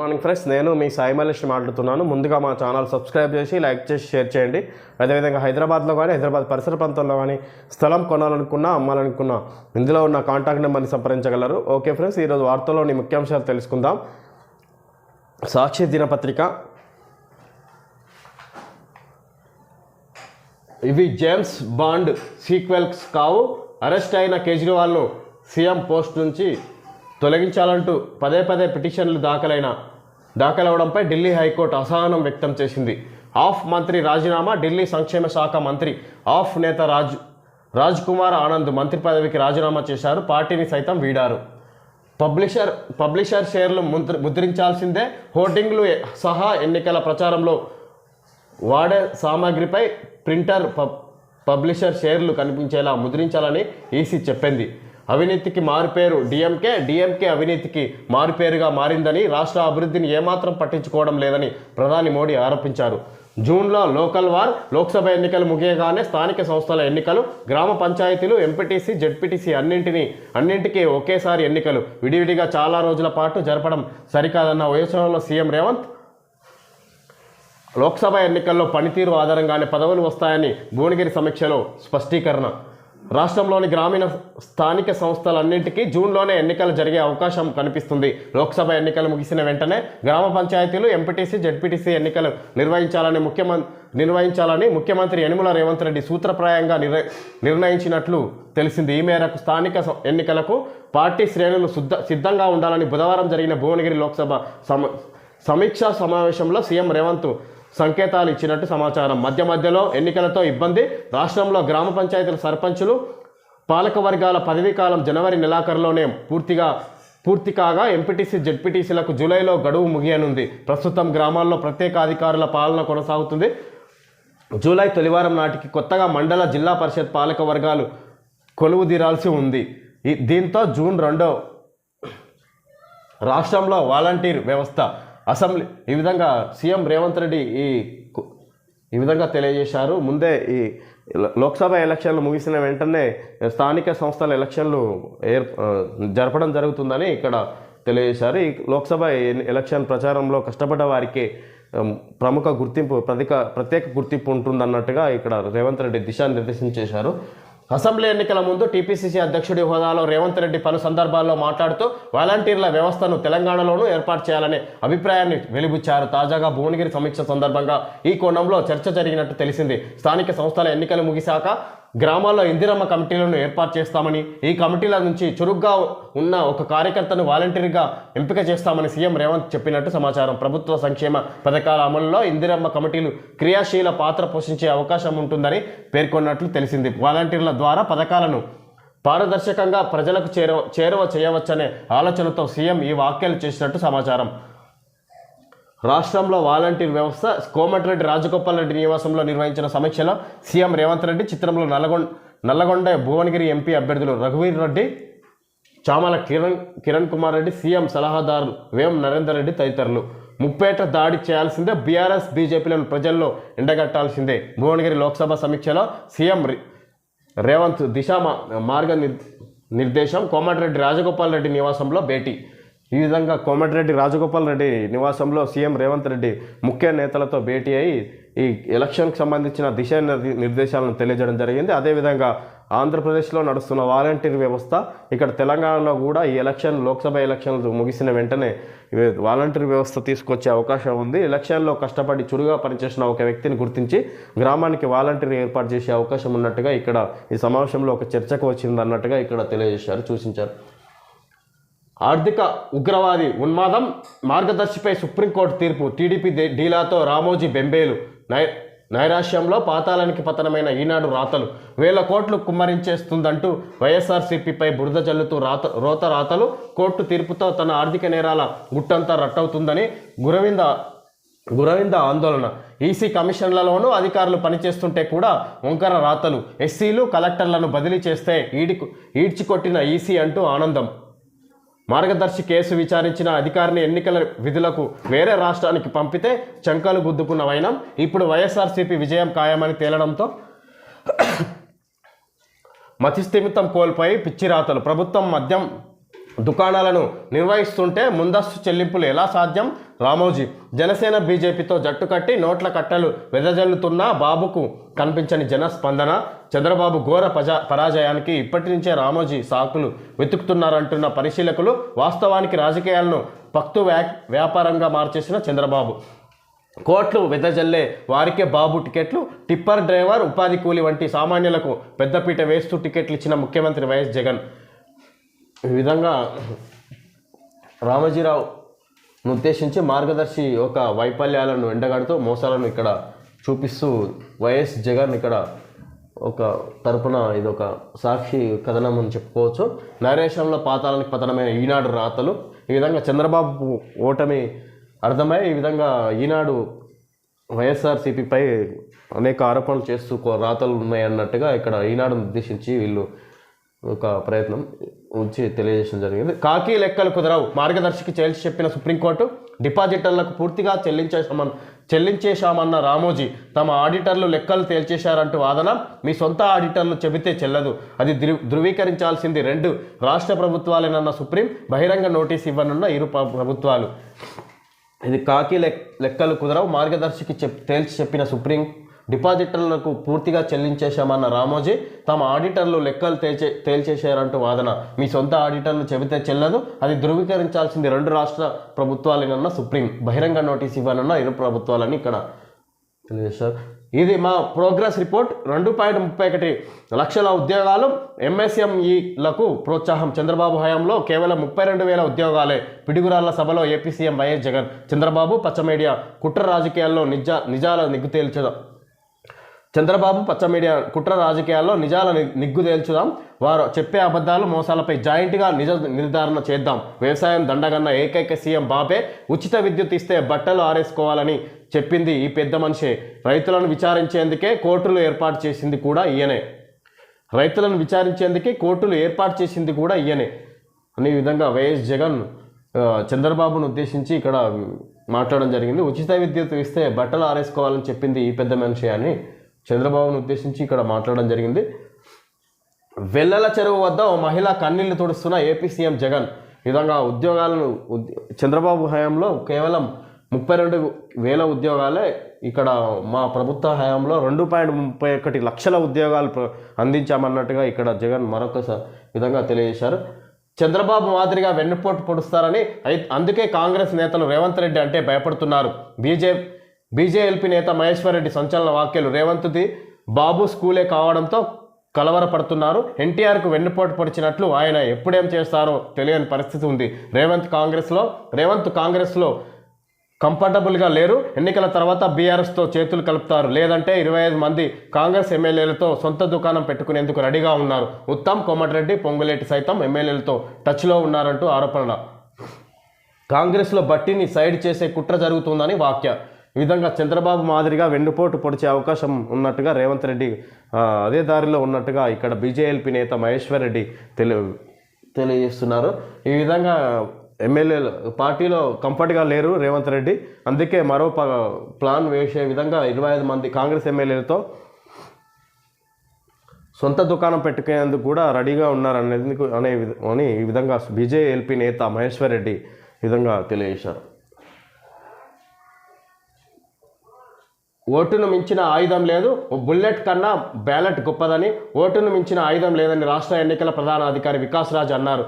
Morning friends నేను మీ సాయి మలేష్ మాట్లాడుతున్నాను. ముందుగా మా ఛానల్ సబ్స్క్రైబ్ చేసి లైక్ చేసి షేర్ చేయండి. అదేవిధంగా హైదరాబాద్లో కానీ హైదరాబాద్ పరిసర ప్రాంతంలో కానీ స్థలం కొనాలనుకున్నా అమ్మాలనుకున్నా ఇందులో ఉన్న కాంటాక్ట్ నెంబర్ని సంప్రదించగలరు. ఓకే ఫ్రెండ్స్ ఈరోజు వార్తల్లోని ముఖ్యాంశాలు తెలుసుకుందాం. సాక్షి దినపత్రిక. ఇవి జేమ్స్ బాండ్ సీక్వెల్స్ కావు. అరెస్ట్ అయిన కేజ్రీవాల్ను సీఎం పోస్ట్ నుంచి తొలగించాలంటూ పదే పదే పిటిషన్లు దాఖలైన దాఖలవడంపై ఢిల్లీ హైకోర్టు అసహనం వ్యక్తం చేసింది. ఆఫ్ మంత్రి రాజీనామా ఢిల్లీ సంక్షేమ శాఖ మంత్రి ఆఫ్ నేత రాజ్ రాజ్ కుమార్ ఆనంద్ మంత్రి పదవికి రాజీనామా చేశారు పార్టీని సైతం వీడారు. పబ్లిషర్ పబ్లిషర్ షేర్లు ముద్ర ముద్రించాల్సిందే హోర్డింగ్లు సహా ఎన్నికల ప్రచారంలో వాడే సామాగ్రిపై ప్రింటర్ పబ్ పబ్లిషర్ షేర్లు కనిపించేలా ముద్రించాలని ఈసీ చెప్పింది. అవినీతికి మారుపేరు. డిఎంకే డిఎంకే అవినీతికి మారుపేరుగా మారిందని రాష్ట్ర అభివృద్ధిని ఏమాత్రం పట్టించుకోవడం లేదని ప్రధాని మోడీ ఆరోపించారు. జూన్లో లోకల్ వార్ లోక్సభ ఎన్నికలు ముగియగానే స్థానిక సంస్థల ఎన్నికలు గ్రామ పంచాయతీలు ఎంపీటీసీ జెడ్పీటీసీ అన్నింటినీ అన్నింటికీ ఒకేసారి ఎన్నికలు విడివిడిగా చాలా రోజుల పాటు జరపడం సరికాదన్న యోచనలో సీఎం రేవంత్ లోక్సభ ఎన్నికల్లో పనితీరు ఆధారంగానే పదవులు వస్తాయని భువనగిరి సమీక్షలో స్పష్టీకరణ. రాష్ట్రంలోని గ్రామీణ స్థానిక సంస్థలన్నింటికీ జూన్లోనే ఎన్నికలు జరిగే అవకాశం కనిపిస్తుంది. లోక్సభ ఎన్నికలు ముగిసిన వెంటనే గ్రామ పంచాయతీలు ఎంపీటీసీ జెడ్పీటీసీ ఎన్నికలు నిర్వహించాలని ముఖ్యమంత్రి నిర్వహించాలని ముఖ్యమంత్రి యనుమల రేవంత్ రెడ్డి సూత్రప్రాయంగా నిర్ నిర్ణయించినట్లు తెలిసింది. ఈ మేరకు స్థానిక ఎన్నికలకు పార్టీ శ్రేణులు సిద్ధ సిద్ధంగా ఉండాలని బుధవారం జరిగిన భువనగిరి లోక్సభ సమ సమీక్షా సమావేశంలో సీఎం రేవంత్ సంకేతాలు ఇచ్చినట్టు సమాచారం. మధ్య మధ్యలో ఎన్నికలతో ఇబ్బంది. రాష్ట్రంలో గ్రామ పంచాయతీల సర్పంచులు పాలక వర్గాల పదవీ కాలం జనవరి నెలాఖరులోనే పూర్తిగా పూర్తి కాగా ఎంపీటీసీ జెడ్పీటీసీలకు జూలైలో గడువు ముగియనుంది. ప్రస్తుతం గ్రామాల్లో ప్రత్యేక అధికారుల పాలన కొనసాగుతుంది. జూలై తొలివారం నాటికి కొత్తగా మండల జిల్లా పరిషత్ పాలక వర్గాలు కొలువు తీరాల్సి ఉంది. దీంతో జూన్ రెండో రాష్ట్రంలో వాలంటీర్ వ్యవస్థ అసెంబ్లీ ఈ విధంగా సీఎం రేవంత్ రెడ్డి ఈ ఈ విధంగా తెలియజేశారు. ముందే ఈ లోక్సభ ఎలక్షన్లు ముగిసిన వెంటనే స్థానిక సంస్థల ఎలక్షన్లు ఏర్ జరపడం జరుగుతుందని ఇక్కడ తెలియజేశారు. ఈ లోక్సభ ఎలక్షన్ ప్రచారంలో కష్టపడ్డ వారికి ప్రముఖ గుర్తింపు ప్రతిక ప్రత్యేక గుర్తింపు ఉంటుందన్నట్టుగా ఇక్కడ రేవంత్ రెడ్డి దిశానిర్దేశం చేశారు. అసెంబ్లీ ఎన్నికల ముందు టీపీసీసీ అధ్యక్షుడి హోదాలో రేవంత్ రెడ్డి పలు సందర్భాల్లో మాట్లాడుతూ వాలంటీర్ల వ్యవస్థను తెలంగాణలోనూ ఏర్పాటు చేయాలనే అభిప్రాయాన్ని వెలిబుచ్చారు. తాజాగా భువనగిరి సమీక్ష సందర్భంగా ఈ కోణంలో చర్చ జరిగినట్టు తెలిసింది. స్థానిక సంస్థల ఎన్నికలు ముగిశాక గ్రామాల్లో ఇందిరమ్మ కమిటీలను ఏర్పాటు చేస్తామని ఈ కమిటీల నుంచి చురుగ్గా ఉన్న ఒక కార్యకర్తను వాలంటీర్గా ఎంపిక చేస్తామని సీఎం రేవంత్ చెప్పినట్టు సమాచారం. ప్రభుత్వ సంక్షేమ పథకాల అమలులో ఇందిరమ్మ కమిటీలు క్రియాశీల పాత్ర పోషించే అవకాశం ఉంటుందని పేర్కొన్నట్లు తెలిసింది. వాలంటీర్ల ద్వారా పథకాలను పారదర్శకంగా ప్రజలకు చేరవ చేరువ చేయవచ్చనే ఆలోచనతో సీఎం ఈ వ్యాఖ్యలు చేసినట్టు సమాచారం. రాష్ట్రంలో వాలంటీర్ వ్యవస్థ కోమటిరెడ్డి రాజగోపాల్ రెడ్డి నివాసంలో నిర్వహించిన సమీక్షలో సీఎం రేవంత్ రెడ్డి చిత్రంలో నల్లగొండ నల్లగొండ భువనగిరి ఎంపీ అభ్యర్థులు రఘువీర్ రెడ్డి చామల కిరణ్ కిరణ్ కుమార్ రెడ్డి సీఎం సలహాదారులు వేం నరేందర్ రెడ్డి తదితరులు. ముప్పేట దాడి చేయాల్సిందే బీఆర్ఎస్ బీజేపీలను ప్రజల్లో ఎండగట్టాల్సిందే. భువనగిరి లోక్సభ సమీక్షలో సీఎం రి- రేవంత్ దిశ మార్గ నిర్- నిర్దేశం కోమటిరెడ్డి రాజగోపాల్ రెడ్డి నివాసంలో భేటీ. ఈ విధంగా కోమటిరెడ్డి రాజగోపాల్ రెడ్డి నివాసంలో సీఎం రేవంత్ రెడ్డి ముఖ్య నేతలతో భేటీ అయి ఈ ఎలక్షన్కి సంబంధించిన దిశ నిర్దేశాలను తెలియజేయడం జరిగింది. అదేవిధంగా ఆంధ్రప్రదేశ్లో నడుస్తున్న వాలంటీర్ వ్యవస్థ ఇక్కడ తెలంగాణలో కూడా ఈ ఎలక్షన్ లోక్సభ ఎలక్షన్లు ముగిసిన వెంటనే వాలంటీర్ వ్యవస్థ తీసుకొచ్చే అవకాశం ఉంది. ఎలక్షన్లో కష్టపడి చురుగా పనిచేసిన ఒక వ్యక్తిని గుర్తించి గ్రామానికి వాలంటీర్ ఏర్పాటు చేసే అవకాశం ఉన్నట్టుగా ఇక్కడ ఈ సమావేశంలో ఒక చర్చకు వచ్చిందన్నట్టుగా ఇక్కడ తెలియజేశారు సూచించారు. ఆర్థిక ఉగ్రవాది ఉన్మాదం మార్గదర్శిపై సుప్రీంకోర్టు తీర్పు టీడీపీ డీలాతో రామోజీ బెంబేలు నై నైరాశ్యంలో పాతాళానికి పతనమైన ఈనాడు రాతలు. వేల కోట్లు కుమ్మరించేస్తుందంటూ వైఎస్ఆర్సీపీపై బురద జల్లుతూ రాత రోత రాతలు. కోర్టు తీర్పుతో తన ఆర్థిక నేరాల గుట్టంతా రట్టవుతుందని గురవింద గురవింద ఆందోళన. ఈసీ కమిషన్లలోనూ అధికారులు పనిచేస్తుంటే కూడా వంకర రాతలు. ఎస్సీలు కలెక్టర్లను బదిలీ చేస్తే ఈడి ఈడ్చికొట్టిన ఈసీ అంటూ ఆనందం. మార్గదర్శి కేసు విచారించిన అధికారిని ఎన్నికల విధులకు వేరే రాష్ట్రానికి పంపితే చంకలు గుద్దుకున్న వైనం ఇప్పుడు వైఎస్ఆర్సీపీ విజయం ఖాయమని తేలడంతో మతిస్థిమితం కోల్పోయి పిచ్చిరాతలు. ప్రభుత్వం మద్యం దుకాణాలను నిర్వహిస్తుంటే ముందస్తు చెల్లింపులు ఎలా సాధ్యం? రామోజీ జనసేన బీజేపీతో జట్టు కట్టి నోట్ల కట్టలు వెదజల్లుతున్న బాబుకు కనిపించని జన స్పందన చంద్రబాబు ఘోర పజా పరాజయానికి ఇప్పటి నుంచే రామోజీ సాకులు వెతుకుతున్నారంటున్న పరిశీలకులు వాస్తవానికి రాజకీయాలను పక్తు వ్యా వ్యాపారంగా మార్చేసిన చంద్రబాబు. కోట్లు వెదజల్లే వారికే బాబు టికెట్లు టిప్పర్ డ్రైవర్ ఉపాధి కూలి వంటి సామాన్యులకు పెద్దపీట వేస్తూ టికెట్లు ఇచ్చిన ముఖ్యమంత్రి వైఎస్ జగన్. ఈ విధంగా రామజీరావు ఉద్దేశించి మార్గదర్శి ఒక వైఫల్యాలను ఎండగడుతూ మోసాలను ఇక్కడ చూపిస్తూ వైఎస్ జగన్ ఇక్కడ ఒక తరపున ఇది ఒక సాక్షి కథనం అని చెప్పుకోవచ్చు. నరేషంలో పాతాళానికి పతనమైన ఈనాడు రాతలు ఈ విధంగా చంద్రబాబు ఓటమి అర్థమై ఈ విధంగా ఈనాడు వైఎస్ఆర్సీపీపై అనేక ఆరోపణలు చేస్తూ రాతలు ఉన్నాయన్నట్టుగా ఇక్కడ ఈనాడును ఉద్దేశించి వీళ్ళు ఒక ప్రయత్నం ఉంచి తెలియజేయడం జరిగింది. కాకి లెక్కలు కుదరవు. మార్గదర్శికి చేల్చి చెప్పిన సుప్రీంకోర్టు డిపాజిటర్లకు పూర్తిగా చెల్లించేశామన్న చెల్లించేశామన్న రామోజీ తమ ఆడిటర్లు లెక్కలు తేల్చేశారంటూ వాదన మీ సొంత ఆడిటర్లు చెబితే చెల్లదు. అది ధృ ధృవీకరించాల్సింది రెండు రాష్ట్ర ప్రభుత్వాలేనన్న సుప్రీం బహిరంగ నోటీస్ ఇవ్వనున్న ఇరు ప్రభుత్వాలు. ఇది కాకి లెక్ లెక్కలు కుదరవు. మార్గదర్శికి చెప్ తేల్చి చెప్పిన సుప్రీం డిపాజిటర్లకు పూర్తిగా చెల్లించేశామన్న రామోజీ తమ ఆడిటర్లు లెక్కలు తేల్చే తేల్చేశారంటూ వాదన. మీ సొంత ఆడిటర్లు చెబితే చెల్లదు అది ధృవీకరించాల్సింది రెండు రాష్ట్ర ప్రభుత్వాలనన్న సుప్రీం. బహిరంగ నోటీస్ ఇవ్వాలన్న ఇరు ప్రభుత్వాలని ఇక్కడ తెలియజేశారు. ఇది మా ప్రోగ్రెస్ రిపోర్ట్. రెండు పాయింట్ ముప్పై ఒకటి లక్షల ఉద్యోగాలు ఎంఎస్ఎంఈలకు ప్రోత్సాహం. చంద్రబాబు హయాంలో కేవలం ముప్పై రెండు వేల ఉద్యోగాలే. పిడుగురాళ్ళ సభలో AP CM YS Jagan. Chandrababu పచ్చ మీడియా కుట్ర రాజకీయాల్లో నిజ నిజాల నిగ్గు తేల్చడం చంద్రబాబు పచ్చ మీడియా కుట్ర రాజకీయాల్లో నిజాల ని- నిగ్గు తేల్చుదాం. వారు చెప్పే అబద్ధాలు మోసాలపై జాయింట్గా నిజ నిర్ధారణ చేద్దాం. వ్యవసాయం దండగన్న ఏకైక సీఎం బాబే ఉచిత విద్యుత్ ఇస్తే బట్టలు ఆరేసుకోవాలని చెప్పింది ఈ పెద్ద మనిషే. రైతులను విచారించేందుకే కోర్టులు ఏర్పాటు చేసింది కూడా ఈయనే. రైతులను విచారించేందుకే కోర్టులు ఏర్పాటు చేసింది కూడా ఈయనే. అనే విధంగా వైఎస్ జగన్ చంద్రబాబును ఉద్దేశించి ఇక్కడ మాట్లాడడం జరిగింది. ఉచిత విద్యుత్ ఇస్తే బట్టలు ఆరేసుకోవాలని చెప్పింది ఈ పెద్ద మనిషి అని చంద్రబాబును ఉద్దేశించి ఇక్కడ మాట్లాడడం జరిగింది. వెల్లల చెరువు వద్ద ఓ మహిళ కన్నీళ్ళు తుడుస్తున్న ఏపీ సీఎం జగన్. విధంగా ఉద్యోగాలను ఉద్- చంద్రబాబు హయాంలో కేవలం ముప్పై రెండు వేల ఉద్యోగాలే ఇక్కడ మా ప్రభుత్వ హయాంలో రెండు పాయింట్ ముప్పై ఒకటి లక్షల ఉద్యోగాలు అందించామన్నట్టుగా ఇక్కడ జగన్ మరొక స- విధంగా తెలియజేశారు. చంద్రబాబు మాదిరిగా వెన్నుపోటు పొడుస్తారని అందుకే కాంగ్రెస్ నేతలు రేవంత్ రెడ్డి అంటే భయపడుతున్నారు. బీజే బీజేఎల్పీ నేత మహేశ్వర్ రెడ్డి సంచలన వ్యాఖ్యలు రేవంత్ది. బాబు స్కూలే కావడంతో కలవరపడుతున్నారు. ఎన్టీఆర్కు వెన్నుపోటు పొడిచినట్లు ఆయన ఎప్పుడేం చేస్తారో తెలియని పరిస్థితి ఉంది. రేవంత్ కాంగ్రెస్లో రేవంత్ కాంగ్రెస్లో కంఫర్టబుల్గా లేరు. ఎన్నికల తర్వాత బీఆర్ఎస్తో చేతులు కలుపుతారు. లేదంటే ఇరవై ఐదు మంది కాంగ్రెస్ ఎమ్మెల్యేలతో సొంత దుకాణం పెట్టుకునేందుకు రెడీగా ఉన్నారు. ఉత్తమ్ కోమటిరెడ్డి పొంగులేటి సైతం ఎమ్మెల్యేలతో టచ్లో ఉన్నారంటూ ఆరోపణ. కాంగ్రెస్లో బట్టిని సైడ్ చేసే కుట్ర జరుగుతుందని వాక్య ఈ విధంగా చంద్రబాబు మాదిరిగా వెన్నుపోటు పొడిచే అవకాశం ఉన్నట్టుగా రేవంత్ రెడ్డి అదే దారిలో ఉన్నట్టుగా ఇక్కడ బీజేఎల్పీ నేత మహేశ్వర్ రెడ్డి తెలి తెలియజేస్తున్నారు. ఈ విధంగా ఎమ్మెల్యేలు పార్టీలో కంఫర్ట్గా లేరు రేవంత్ రెడ్డి. అందుకే మరో ప ప్లాన్ వేసే విధంగా ఇరవై ఐదు మంది కాంగ్రెస్ ఎమ్మెల్యేలతో సొంత దుకాణం పెట్టుకునేందుకు కూడా రెడీగా ఉన్నారనేందుకు అనే విధ- అని ఈ విధంగా బీజేఎల్పీ నేత మహేశ్వర్ రెడ్డి విధంగా తెలియజేశారు. ఓటును మించిన ఆయుధం లేదు. ఓ బుల్లెట్ కన్నా బ్యాలెట్ గొప్పదని ఓటును మించిన ఆయుధం లేదని రాష్ట్ర ఎన్నికల ప్రధాన అధికారి వికాస్ రాజ్ అన్నారు.